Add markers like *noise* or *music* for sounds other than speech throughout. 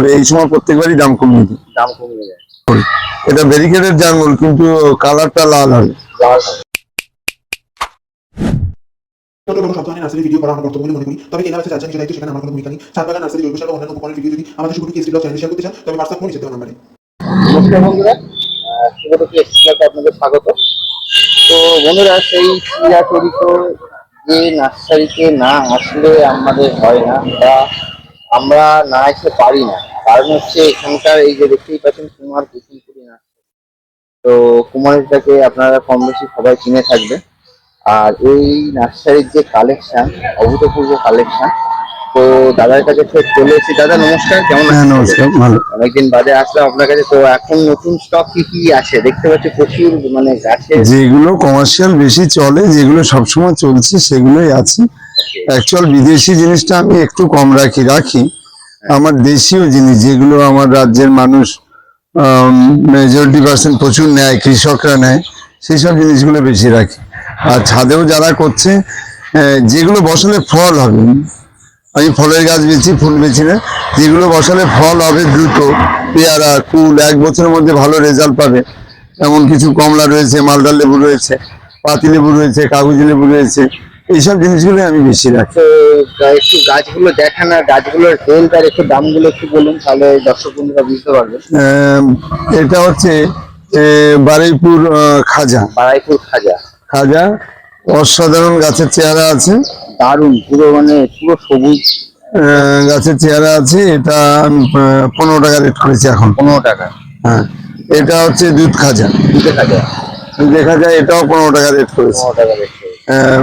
হবে এই সময় প্রত্যেকবারই দাম কমিয়ে দিই দাম কমিয়ে যায়। এটা ব্যারিকেডের জাঙ্গল কিন্তু কালারটা লাল হবে। লাল হবে। ছোট কোনো সব ধরনের নার্সারি ভিডিও করা আমার কর্তব্য বলে মনে করি। তবে কেনা বেচা যার দায়িত্ব সেখানে আমার কোনো ভূমিকা নেই। সাত নার্সারি জৈব সার বা অন্যান্য উপকরণের ভিডিও যদি আমাদের শুধু কেসি ব্লগ চ্যানেল শেয়ার করতে চান তবে হোয়াটসঅ্যাপ ফোন নিচে দেওয়া নাম্বারে নমস্কার বন্ধুরা। আপনাদের স্বাগত। তো বন্ধুরা সেই যে নার্সারিতে না আসলে আমাদের হয় না বা আমরা না এসে পারি না কারণ হচ্ছে এখানকার এই যে দেখতেই পাচ্ছেন কুমার কুচিপুরি নার্সারি তো কুমারটাকে আপনারা কম বেশি সবাই চিনে থাকবে। আর এই নার্সারির যে কালেকশন অভূতপূর্ব কালেকশন তো দাদার কাছে চলে এসেছি। দাদা নমস্কার কেমন হ্যাঁ আছেন? নমস্কার ভালো। অনেকদিন বাদে আসলাম আপনার কাছে। তো এখন নতুন স্টক কি কি আছে? দেখতে পাচ্ছি প্রচুর মানে গাছে যেগুলো কমার্শিয়াল বেশি চলে যেগুলো সবসময় চলছে সেগুলোই আছে। অ্যাকচুয়াল বিদেশি জিনিসটা আমি একটু কম রাখি রাখি। আমার দেশীয় জিনিস, যেগুলো আমার রাজ্যের মানুষ মেজরিটি পার্সেন্ট প্রচুর নেয়, কৃষকরা নেয় সেই সব জিনিসগুলো বেশি রাখি। আর ছাদেও যারা করছে যেগুলো বসালে ফল হবে, আমি ফলের গাছ বেছি ফুল বেছি না, যেগুলো বসালে ফল হবে দ্রুত, পেয়ারা, কুল, এক বছরের মধ্যে ভালো রেজাল্ট পাবে। এমন কিছু কমলা রয়েছে, মালদা লেবু রয়েছে, পাতি লেবু রয়েছে, কাগজি লেবু রয়েছে এইসব জিনিসগুলো আমি বেশি রাখি। তো একটু গাছগুলো দেখান আর গাছগুলোর হেলথ আর একটু দামগুলো একটু বলুন তাহলে দর্শক বন্ধুরা বুঝতে পারবে। এটা হচ্ছে বারুইপুর খাজা। বারাইপুর খাজা। খাজা অসাধারণ গাছের চেহারা আছে। দারুণ পুরো মানে পুরো সবুজ। গাছের চেহারা আছে এটা আমি পনেরো টাকা রেট করেছি এখন। পনেরো টাকা। হ্যাঁ এটা হচ্ছে দুধ খাজা। দুটো খাজা। দেখা যায় এটাও পনেরো টাকা রেট করেছে। পনেরো টাকা আহ,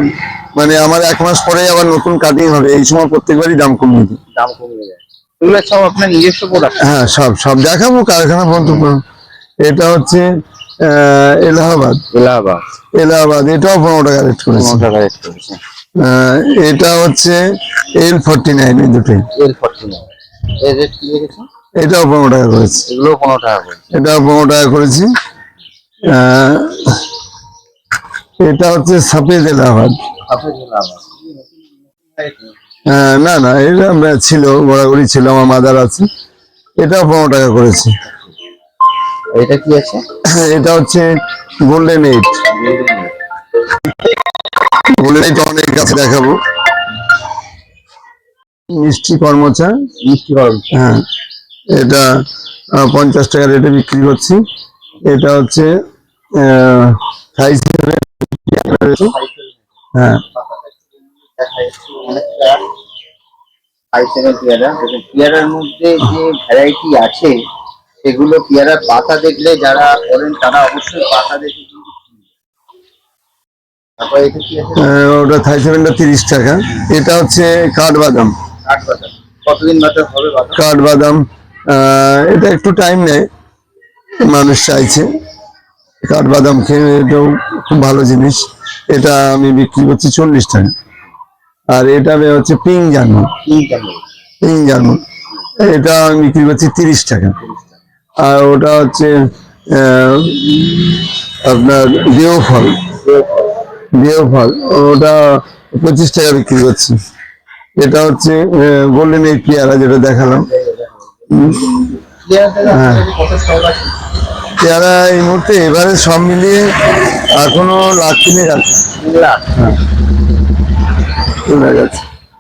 মানে আমার এক মাস পরে আবার নতুন কাটিং হবে। এই সময় প্রত্যেকবারই দাম কমিয়ে দিই। দাম কমিয়ে যায় এগুলো সব আপনার নিজস্ব প্রোডাক্ট হ্যাঁ সব সব দেখাবো কারখানা পর্যন্ত এটা হচ্ছে এলাহাবাদ। এলাহাবাদ। এলাহাবাদ এটাও পনেরো টাকা রেট করেছে। পনেরো টাকা রেট করেছে। এটা হচ্ছে এল ফোরটি নাইন এই দুটোই। এল ফর্টি নাইন এর রেট কি রেখেছে এটাও পনেরো টাকা করেছে। এগুলো পনেরো টাকা এটাও পনেরো টাকা করেছি। এটা হচ্ছে সাফেদ এলাহাবাদ এলাহাবাদ না না এটা আমরা ছিল ঘোরাঘুরি ছিল আমার মাদার আছে। এটাও পনেরো টাকা করেছে। এটা কি আছে? এটা হচ্ছে গোল্ডেন এইট গোল্ডেন এইট অনেক গাছ দেখাবো। মিষ্টি কর্মচা মিষ্টি হ্যাঁ এটা পঞ্চাশ টাকা রেটে বিক্রি করছি। এটা হচ্ছে আহ, পেয়ারার মধ্যে যে ভ্যারাইটি আছে সেগুলো পেয়ারার পাতা দেখলে যারা করেন তারা অবশ্যই পাতা দেখে ওটা তিরিশ টাকা। এটা হচ্ছে কাঠবাদাম কাঠ বাদাম। কতদিন বাদে হবে বাদাম কাঠবাদাম এটা একটু টাইম নেয়, মানুষ চাইছে। কাঠবাদাম খেয়ে খুব ভালো জিনিস। এটা আমি বিক্রি করছি চল্লিশ টাকা। আর এটা হচ্ছে পিং জানু পিং জানু এটা আমি বিক্রি করছি তিরিশ টাকা। আর ওটা হচ্ছে আপনার দেও ফল দেও ফল ওটা পঁচিশ টাকা বিক্রি করছি। এটা হচ্ছে গোল্ডেন এই পেয়ারা যেটা দেখালাম। হ্যাঁ। পেয়ারা এই মুহূর্তে এবারে সব মিলিয়ে এখনও লাখ কিনে যাচ্ছে।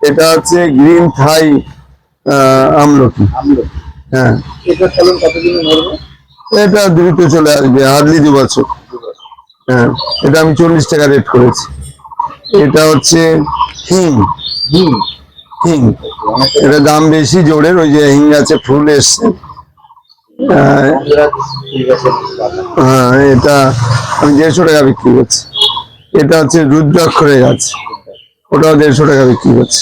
এটা হচ্ছে গ্রিন থাই আমলকি। হ্যাঁ। এটা ফলন কতদিনে মরবে এটা দ্রুত চলে আসবে হার্ডলি দু বছর। হ্যাঁ। এটা আমি চল্লিশ টাকা রেট করেছি। এটা হচ্ছে হিং। হুম হিং। এটা দাম বেশি জোরের। ওই যে হিং আছে ফুল এসছে আহ, ঠিক আছে বাদাম। হ্যাঁ এটা আমি দেড়শো টাকা বিক্রি করছি। এটা হচ্ছে রুদ্রাক্ষরের গাছ। ওটাও দেড়শো টাকা বিক্রি করছি।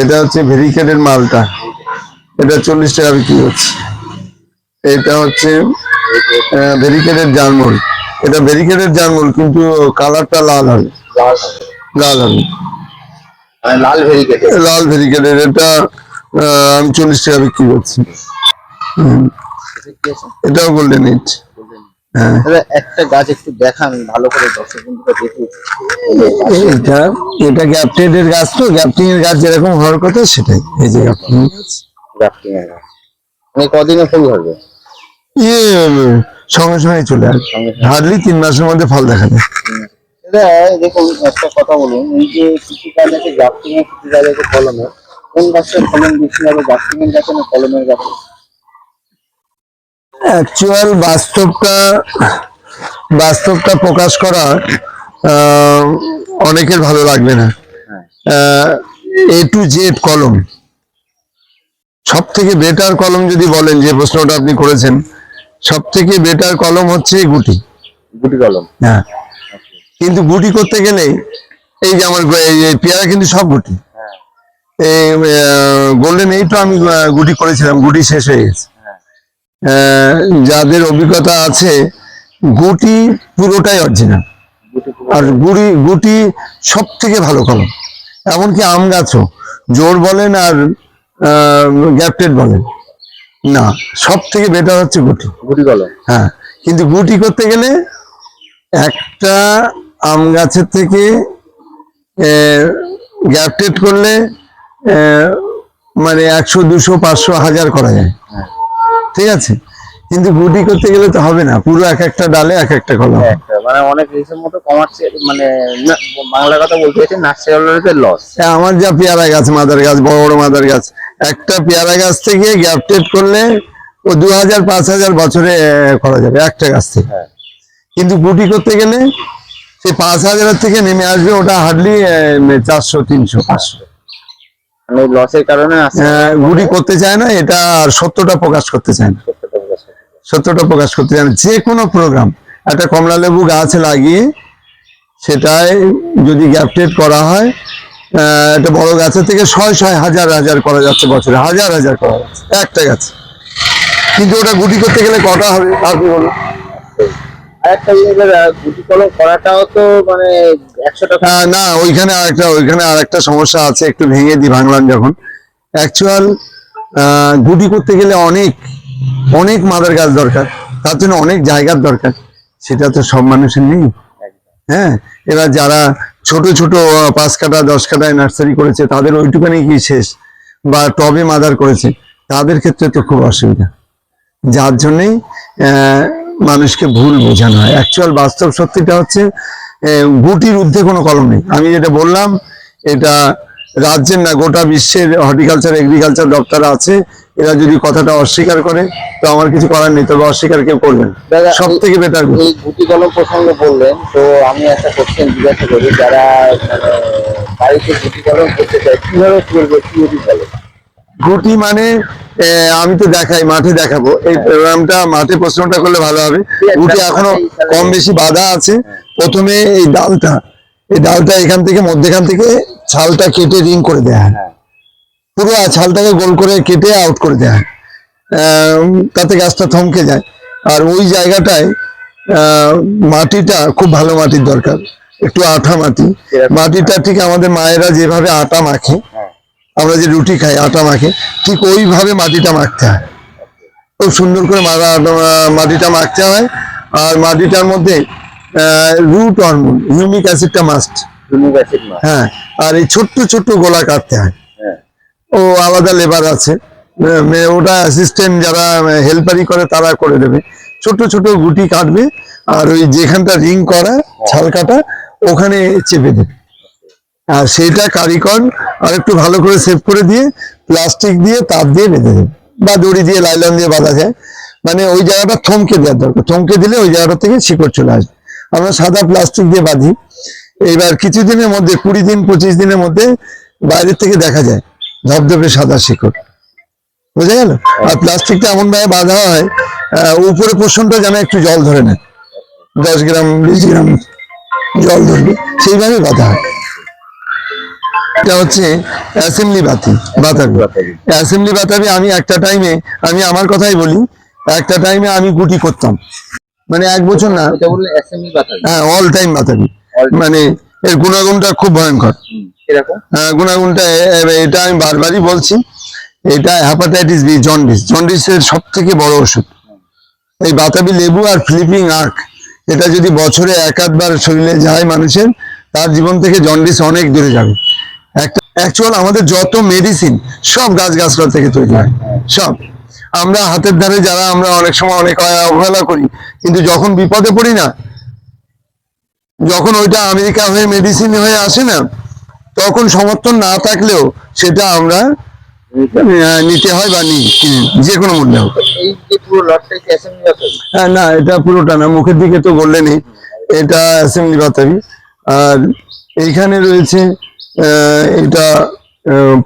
এটা হচ্ছে ভেরিকেটের মালটা। এটা চল্লিশ টাকা বিক্রি করছি। এটা হচ্ছে ভেরিকেটের জার্মল। এটা ভেরিকেটের জার্মল কিন্তু কালারটা লাল হবে। লাল হবে। লাল মানে লাল ভেরিকেটে লাল ভেরিকেটের। এটা আমি চল্লিশ টাকা বিক্রি করছি। এটাও গোল্ডেন হ্যাঁ। একটা গাছ একটু দেখান ভালো করে দর্শক এটা গাছ তো গ্যাপটিং এর গাছ যেরকম হওয়ার কথা সেটাই। এই যে গ্যাপটিং গাছ। এর গাছ। মানে কদিনে ফুল ধরবে? ইয়ে উম, সঙ্গে সঙ্গে চলে আসবে। হার্ডলি তিন মাসের মধ্যে ফল দেখা যায়। দেখুন একটা কথা বলুন এই যে কিছু কাজে গ্রাফটিং এ কিছু কাজে কলমে কোন গাছের ফলন বেশি হবে? গ্রাফটিং এর গাছে না কলমের গাছে? অ্যাকচুয়াল বাস্তবটা বাস্তবটা প্রকাশ করা অনেকের ভালো লাগবে না। এ টু জেড কলম। সব থেকে বেটার কলম যদি বলেন যে প্রশ্নটা আপনি করেছেন সব থেকে বেটার কলম হচ্ছে গুটি। গুটি কলম। হ্যাঁ। কিন্তু গুটি করতে গেলে এই যে আমার পেয়ারা কিন্তু সব গুটি। হ্যাঁ। এই গোল্ডেন এই তো আমি গুটি করেছিলাম গুটি শেষ হয়ে গেছে। যাদের অভিজ্ঞতা আছে গুটি পুরোটাই অরিজিনাল আর গুড়ি গুটি সব থেকে ভালো কলম। এমনকি আম গাছও। জোর বলেন আর গ্যাপটেড বলেন। না সব থেকে বেটার হচ্ছে গুটি। গুটি কলম। হ্যাঁ কিন্তু গুটি করতে গেলে একটা আম গাছের থেকে গ্যাপটেড করলে মানে একশো দুশো পাঁচশো হাজার করা যায়। হ্যাঁ। ঠিক আছে? কিন্তু গুটি করতে গেলে তো হবে না পুরো এক একটা ডালে এক একটা কলম। মানে অনেক রিসের মতো কমার্শিয়াল মানে বাংলা কথা বলতে গেছে নার্সারিতে লস হ্যাঁ, আমার যা পেয়ারা গাছ মাদার গাছ বড় বড় মাদার গাছ একটা পেয়ারা গাছ থেকে গ্যাপটেড করলে ও দু হাজার পাঁচ হাজার বছরে করা যাবে একটা গাছ থেকে। হ্যাঁ। কিন্তু গুটি করতে গেলে সেই পাঁচ হাজারের থেকে নেমে আসবে ওটা হার্ডলি চারশো তিনশো পাঁচশো। মানে লসের কারণে আসছে গুটি করতে চায় না এটা সত্যটা প্রকাশ করতে চায় না। সত্যটা প্রকাশ করতে। চায় না। যে কোনো প্রোগ্রাম একটা কমলা লেবু গাছ লাগিয়ে সেটায় যদি গ্যাপটেড করা হয় একটা বড় গাছের থেকে ছয় ছয় হাজার হাজার করা যাচ্ছে বছরে হাজার হাজার করা যাচ্ছে একটা গাছ। কিন্তু ওটা গুটি করতে গেলে কটা হবে? আপনি বলুন? আর একটা ইয়ে গুটি কলম করাটাও তো মানে একশো টাকা। আহ, না ওইখানে আরেকটা ওইখানে আরেকটা সমস্যা আছে একটু ভেঙে দিই ভাঙলাম যখন। অ্যাকচুয়াল গুটি করতে গেলে অনেক অনেক মাদার গাছ দরকার তার জন্য অনেক জায়গার দরকার সেটা তো সব মানুষের নেই। হ্যাঁ এবার যারা ছোট ছোট পাঁচ কাটা দশ কাটায় নার্সারি করেছে তাদের ওইটুখানি কি শেষ? বা টবে মাদার করেছে তাদের ক্ষেত্রে তো খুব অসুবিধা। যার জন্যেই মানুষকে ভুল বোঝানো হয়। অ্যাকচুয়াল বাস্তব সত্যিটা হচ্ছে গুটির ঊর্ধ্বে কোনো কলম নেই। আমি যেটা বললাম এটা রাজ্যের না গোটা বিশ্বের হর্টিকালচার এগ্রিকালচার দপ্তর আছে। এরা যদি কথাটা অস্বীকার করে তো আমার কিছু করার নেই তবে অস্বীকার কেউ করবেন সব থেকে বেটার এই গুটি কলম প্রসঙ্গে বললেন তো আমি একটা কোশ্চেন জিজ্ঞাসা করি যারা মানে বাড়িতে গুটি কলম করতে চায় কীভাবে করবে কি কলম গুটি মানে আমি তো দেখাই মাঠে দেখাবো। এই প্রোগ্রামটা মাঠে প্রশ্নটা করলে ভালো হবে। গুটি এখনও কম বেশি বাধা আছে। প্রথমে এই ডালটা এই ডালটা এখান থেকে মধ্যেখান থেকে ছালটা কেটে রিং করে দেয়া হয়। হ্যাঁ। পুরো ছালটাকে গোল করে কেটে আউট করে দেয়া হয়। আহ, তাতে গাছটা থমকে যায়। আর ওই জায়গাটায় আহ, মাটিটা খুব ভালো মাটির দরকার। একটু আঠা মাটি। মাটিটা ঠিক আমাদের মায়েরা যেভাবে আটা মাখে হ্যাঁ। আমরা যে রুটি খাই আটা মাখে ঠিক ওইভাবে মাটিটা মাখতে হয়। খুব সুন্দর করে মাটিটা মাখতে হয়। আর মাটিটার মধ্যে রুট হরমোন হিউমিক অ্যাসিডটা মাস্ট হ্যাঁ আর এই ছোট্ট ছোট্ট গোলা কাটতে হয়। হ্যাঁ। ও আলাদা লেবার আছে। ওটা অ্যাসিস্ট্যান্ট যারা হেল্পারি করে তারা করে দেবে। ছোট ছোট গুটি কাটবে আর ওই যেখানটা রিং করা ছাল কাটা ওখানে চেপে দেবে। আর সেটা কারিকন আর একটু ভালো করে সেভ করে দিয়ে প্লাস্টিক দিয়ে তাপ দিয়ে বেঁধে দেবে। বা দড়ি দিয়ে, লাইলন দিয়ে বাঁধা যায়। মানে ওই জায়গাটা থমকে দেওয়ার দরকার। থমকে দিলে ওই জায়গাটা থেকে শিকড় চলে আসবে। আমরা সাদা প্লাস্টিক দিয়ে বাঁধি। এবার কিছুদিনের মধ্যে, কুড়ি দিন, পঁচিশ দিনের মধ্যে বাইরের থেকে দেখা যায়, ধবধবে সাদা শিকড়। বোঝা গেল? আর প্লাস্টিকটা এমন ভাবে বাঁধা হয় উপরে পোষণটা যেন একটু জল ধরে নেয়। দশ গ্রাম, বিশ গ্রাম জল ধরবে। সেইভাবে বাঁধা হয়। এটা হচ্ছে অ্যাসেম্বলি বাতি বাতাবি। অ্যাসেম্বলি বাতাবি আমি একটা টাইমে আমি আমার কথাই বলি একটা টাইমে আমি গুটি করতাম। মানে এক বছর না হ্যাঁ অল টাইম বাতাবি। মানে এর গুণাগুণটা খুব ভয়ঙ্কর। আহ, গুণাগুণটা এটা আমি বারবারই বলছি এটা হ্যাপাটাইটিস বি জন্ডিস জন্ডিসের সব থেকে বড় ওষুধ। এই বাতাবি লেবু আর ফ্লিপিং আর্ক এটা যদি বছরে এক আধবার শরীরে যায় মানুষের তার জীবন থেকে জন্ডিস অনেক দূরে যাবে। অ্যাকচুয়াল আমাদের যত মেডিসিন সব গাছ গাছপালা থেকে তৈরি হয় সব। আমরা হাতের ধারে যারা আমরা অনেক সময় অনেক অবহেলা করি কিন্তু যখন বিপদে পড়ি না যখন ওইটা আমেরিকা হয়ে মেডিসিন হয়ে আসে না তখন সমর্থন না থাকলেও সেটা আমরা নিতে হয় বা নিই যে কোনো মূল্যে হোক। হ্যাঁ না এটা পুরোটা না মুখের দিকে তো বললে নেই এটা অ্যাসেম্বলি বাতাবি আর এইখানে রয়েছে এটা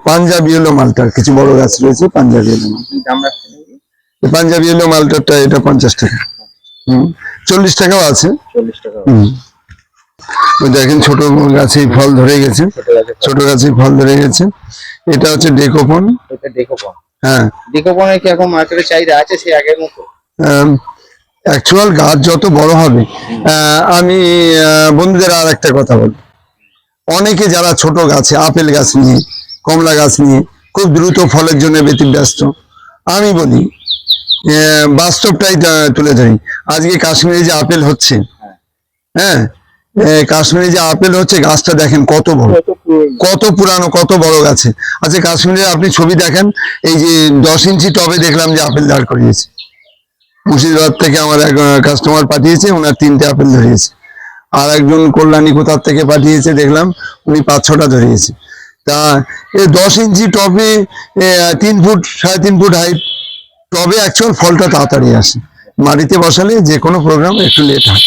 পাঞ্জাবি এলো মালটার কিছু বড় গাছ রয়েছে পাঞ্জাবি এলো পাঞ্জাবি এলো মালটারটা এটা পঞ্চাশ টাকা। হুম চল্লিশ টাকাও আছে। দেখেন ছোট গাছে ফল ধরে গেছে। ছোট গাছে ফল। ধরে গেছে। এটা হচ্ছে ডেকোপন। হ্যাঁ। ডেকোপনের কি এখন মার্কেটে চাহিদা আছে সেই আগের মতো? অ্যাকচুয়াল গাছ যত বড় হবে আহ, আমি বন্ধুদের আর একটা কথা বলি অনেকে যারা ছোট গাছে আপেল গাছ নিয়ে কমলা গাছ নিয়ে খুব দ্রুত ফলের জন্য ব্যতিব্যস্ত। আমি বলি বাস্তবটাই তুলে ধরি। আজকে কাশ্মীরে যে আপেল হচ্ছে হ্যাঁ কাশ্মীরে যে আপেল হচ্ছে গাছটা দেখেন কত বড়। কত কত পুরানো কত বড় গাছে। আচ্ছা কাশ্মীরে আপনি ছবি দেখেন এই যে দশ ইঞ্চি টবে দেখলাম যে আপেল দাঁড় করিয়েছে। মুর্শিদাবাদ থেকে আমার এক কাস্টমার পাঠিয়েছে ওনার তিনটে আপেল ধরিয়েছে। আর একজন কল্যাণী কোথার থেকে পাঠিয়েছে দেখলাম উনি পাঁচ ছটা ধরিয়েছে। তা এই দশ ইঞ্চি টবে তিন ফুট সাড়ে তিন ফুট হাইট টবে অ্যাকচুয়াল ফলটা তাড়াতাড়ি আসে। মাটিতে বসালে যে কোনো প্রোগ্রাম একটু লেট হয়।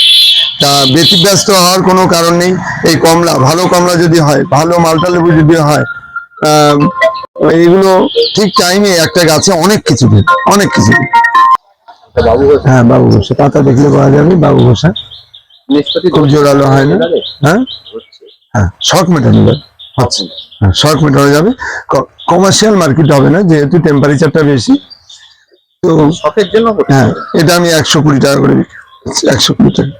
তা ব্যতিব্যস্ত হওয়ার কোনো কারণ নেই। এই কমলা ভালো কমলা যদি হয় ভালো মালটা লেবু যদি হয় এইগুলো ঠিক টাইমে একটা গাছে অনেক কিছু দেবে অনেক কিছু দেবে। হ্যাঁ বাবু ঘোষা পাতা দেখলে পাওয়া যাবে বাবু ঘোষা খুব জোরালো হয় না? হ্যাঁ? হ্যাঁ শর্ট মেটানো যাবে আচ্ছা হ্যাঁ শর্ট মেটানো যাবে। কমার্শিয়াল মার্কেট হবে না যেহেতু টেম্পারেচারটা বেশি তো শখের জন্য হ্যাঁ এটা আমি একশো কুড়ি টাকা করে বিক্রি একশো কুড়ি টাকা?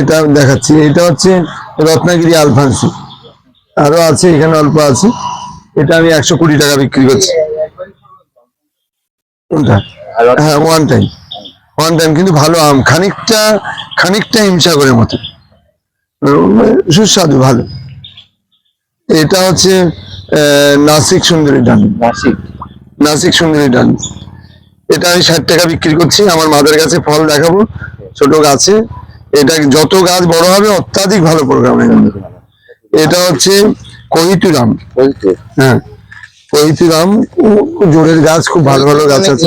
এটা দেখাচ্ছি। এটা হচ্ছে রত্নাগিরি আলফান্সি। আরও আছে এখানে অল্প আছে। এটা আমি একশো কুড়ি টাকা বিক্রি করছি। হ্যাঁ ওয়ান টাইম ওয়ান টাইম কিন্তু ভালো আম খানিকটা খানিকটা হিমসা করে মতো। সুস্বাদু ভালো। এটা হচ্ছে নাসিক সুন্দরী ডান নাসিক। নাসিক সুন্দরী ডান এটা আমি ষাট টাকা বিক্রি করছি আমার মাদের কাছে ফল দেখাবো। ছোট গাছে এটা যত গাছ বড় হবে অত্যাধিক ভালো প্রোগ্রাম এটা হচ্ছে কহিতুরাম হ্যাঁ। কহিতুরাম জোরের গাছ খুব ভালো ভালো গাছ আছে।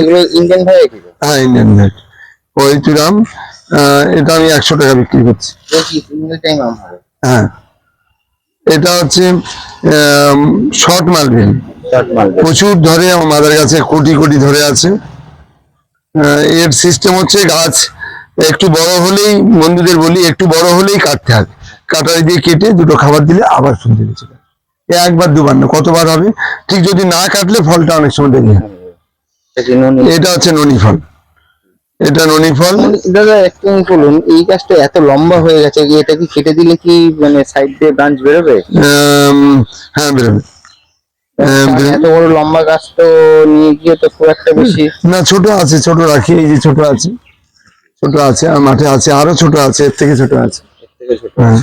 ভাই হ্যাঁ ইন্ডিয়ান ভ্যাট কহিতুরাম আহ, এটা আমি একশো টাকা বিক্রি করছি। হ্যাঁ। এটা হচ্ছে শর্ট মালবে প্রচুর ধরে আমার মাদার কাছে কোটি কোটি ধরে আছে। এর সিস্টেম হচ্ছে গাছ। একটু বড় হলেই বন্ধুদের বলি একটু বড় হলেই কাটতে হবে কাটারি দিয়ে কেটে দুটো খাবার দিলে আবার শুনতে দিচ্ছে একবার দুবার না কতবার হবে? ঠিক যদি না কাটলে ফলটা অনেক সময় দেরি এটা হচ্ছে ননি ফল। এটা ননি ফল? দাদা একটু বলুন এই গাছটা এত লম্বা হয়ে গেছে যে এটা কি কেটে দিলে কি মানে সাইড দিয়ে ব্রাঞ্চ বেরোবে? হ্যাঁ বেরোবে। হ্যাঁ, কারণ এত বড় লম্বা গাছ তো নিয়ে গিয়ে তো খুব একটা বেশি না ছোট আছে ছোট রাখি এই যে ছোট আছে। ছোট আছে আর মাঠে আছে আরও ছোট আছে এর থেকে ছোট আছে। এর থেকে ছোট। হ্যাঁ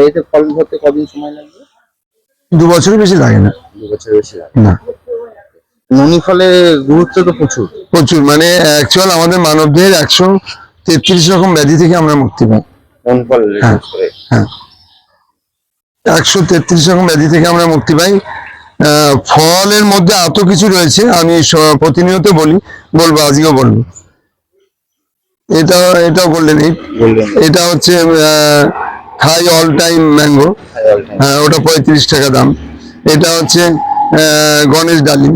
এতে ফল ধরতে কদিন সময় লাগবে? দু বছরের বেশি লাগে না। দু বছর বেশি লাগবে না। ননি ফলে গুরুত্ব তো প্রচুর। প্রচুর মানে অ্যাকচুয়াল আমাদের মানবদের একশো তেত্রিশ রকম ব্যাধি থেকে আমরা মুক্তি পাই। হ্যাঁ। হ্যাঁ। একশো তেত্রিশ রকম ব্যাধি থেকে আমরা মুক্তি পাই। ফলের মধ্যে এত কিছু রয়েছে আমি প্রতিনিয়ত বলি বলব আজকেও বলব। এটা এটাও বললেন এটা হচ্ছে থাই অল টাইম ম্যাঙ্গো হ্যাঁ ওটা পঁয়ত্রিশ টাকা দাম। এটা হচ্ছে গণেশ ডালিম।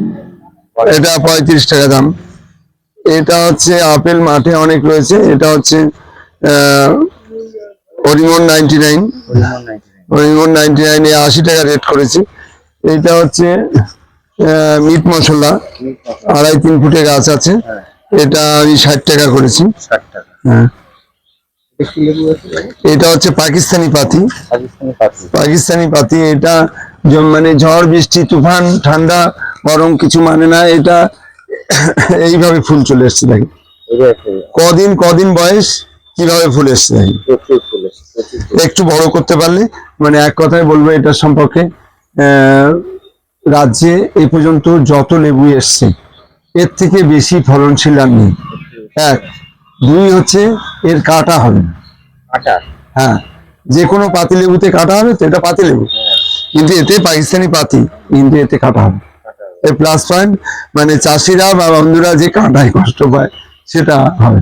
এটা পঁয়ত্রিশ টাকা দাম। এটা হচ্ছে আপেল মাঠে অনেক রয়েছে। এটা হচ্ছে হরিমন নাইনটি নাইন হরিমন নাইনটি নাইনে আশি টাকা রেট করেছি। এটা হচ্ছে মিট মশলা। আড়াই তিন ফুটে গাছ আছে। এটা আমি ষাট টাকা করেছি। হ্যাঁ? এটা হচ্ছে পাকিস্তানি পাতি। পাকিস্তানি পাতি। এটা মানে ঝড় বৃষ্টি তুফান ঠান্ডা গরম কিছু মানে না। এটা *coughs* এইভাবে ফুল চলে এসছে দেখি কদিন কদিন বয়স? কীভাবে ফুল এসছে দেখি প্রচুর ফুল এসছে, প্রচুর ফুল। একটু বড় করতে পারলে মানে এক কথায় বলব এটার সম্পর্কে আহ, রাজ্যে এ পর্যন্ত যত লেবু এসছে এর থেকে বেশি ফলনশীল আর নেই। এক দুই হচ্ছে এর কাটা হবে। না। হ্যাঁ যে কোনো পাতি লেবুতে কাটা হবে তো এটা পাতি লেবু। কিন্তু এতে পাকিস্তানি পাতি কিন্তু এতে কাটা হবে। এর প্লাস পয়েন্ট মানে চাষিরা বা বন্ধুরা যে কাঁটায় কষ্ট পায় সেটা হবে।